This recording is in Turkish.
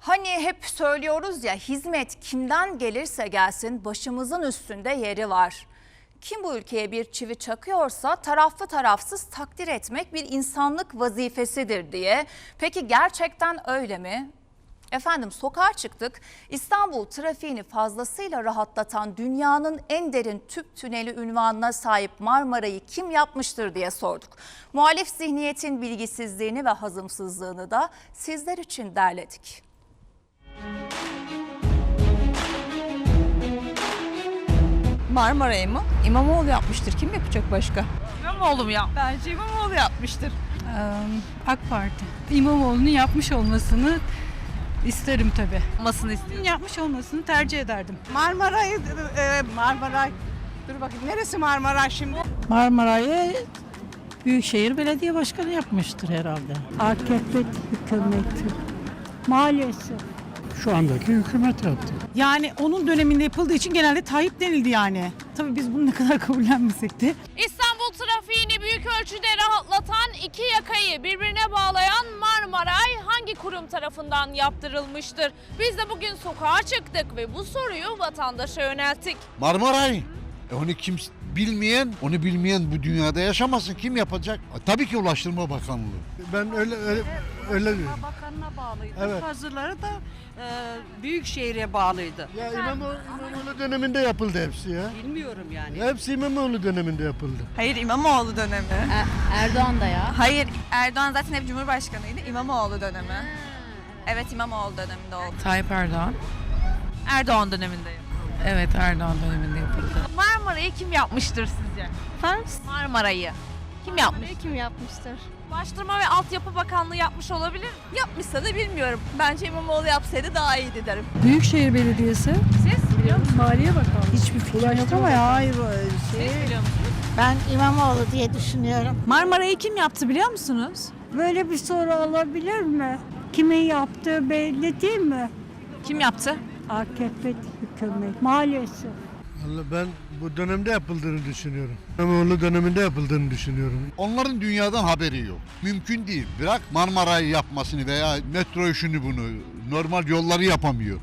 Hani hep söylüyoruz ya hizmet kimden gelirse gelsin başımızın üstünde yeri var. Kim bu ülkeye bir çivi çakıyorsa taraflı tarafsız takdir etmek bir insanlık vazifesidir diye. Peki gerçekten öyle mi? Efendim sokağa çıktık. İstanbul trafiğini fazlasıyla rahatlatan dünyanın en derin tüp tüneli ünvanına sahip Marmara'yı kim yapmıştır diye sorduk. Muhalif zihniyetin bilgisizliğini ve hazımsızlığını da sizler için derledik. Marmara'yı mı? İmamoğlu yapmıştır. Kim yapacak başka? İmamoğlu mu ya? Bence İmamoğlu yapmıştır. AK Parti. İmamoğlu'nun yapmış olmasını isterim tabii. Olmasını istiyorum. Yapmış olmasını tercih ederdim. Marmara'yı, e, Marmaray, dur bakayım neresi Marmaray şimdi? Marmara'yı Büyükşehir Belediye Başkanı yapmıştır herhalde. AKP hükümeti. Maalesef. Şu andaki hükümet yaptı. Yani onun döneminde yapıldığı için genelde Tayyip denildi yani. Tabii biz bunu ne kadar kabullenmesek de. İstanbul trafiğini büyük ölçüde rahatlatan iki yakayı birbirine bağlayan Marmaray hangi kurum tarafından yaptırılmıştır? Biz de bugün sokağa çıktık ve bu soruyu vatandaşa yönelttik. Marmaray. E onu kim bilmeyen, onu bilmeyen bu dünyada yaşamasın. Kim yapacak? E, tabii ki Ulaştırma Bakanlığı. Ben öyle öyle, öyle diyorum. Bakanına bağlıydı. Evet. Hazırları da e, Büyükşehir'e bağlıydı. Ya İmamoğlu, İmamoğlu döneminde yapıldı hepsi ya. Bilmiyorum yani. Hepsi İmamoğlu döneminde yapıldı. Hayır İmamoğlu dönemi. Erdoğan da ya. Hayır Erdoğan zaten hep Cumhurbaşkanıydı. İmamoğlu dönemi. Evet İmamoğlu döneminde oldu. Tayyip Erdoğan. Erdoğan döneminde. Evet Erdoğan döneminde yapıldı. Marmaray'ı kim yapmıştır sizce? Marmaray'ı. Kim yapmış? Kim yapmıştır? Ulaştırma ve Altyapı Bakanlığı yapmış olabilir mi? Yapmışsa da bilmiyorum. Bence İmamoğlu yapsaydı daha iyiydi derim. Büyükşehir Belediyesi. Siz biliyor musunuz? Maliye Bakanlığı. Hiçbir fikrim yok ama ya hayır. Siz biliyor musunuz? Ben İmamoğlu diye düşünüyorum. Marmara'yı kim yaptı biliyor musunuz? Böyle bir soru olabilir mi? Kimin yaptığı belli değil mi? Kim yaptı? AKP hükümeti. Maalesef. Vallahi ben bu dönemde yapıldığını düşünüyorum. İmamoğlu döneminde yapıldığını düşünüyorum. Onların dünyadan haberi yok. Mümkün değil. Bırak Marmaray'ı yapmasını veya metro şunu bunu. Normal yolları yapamıyor.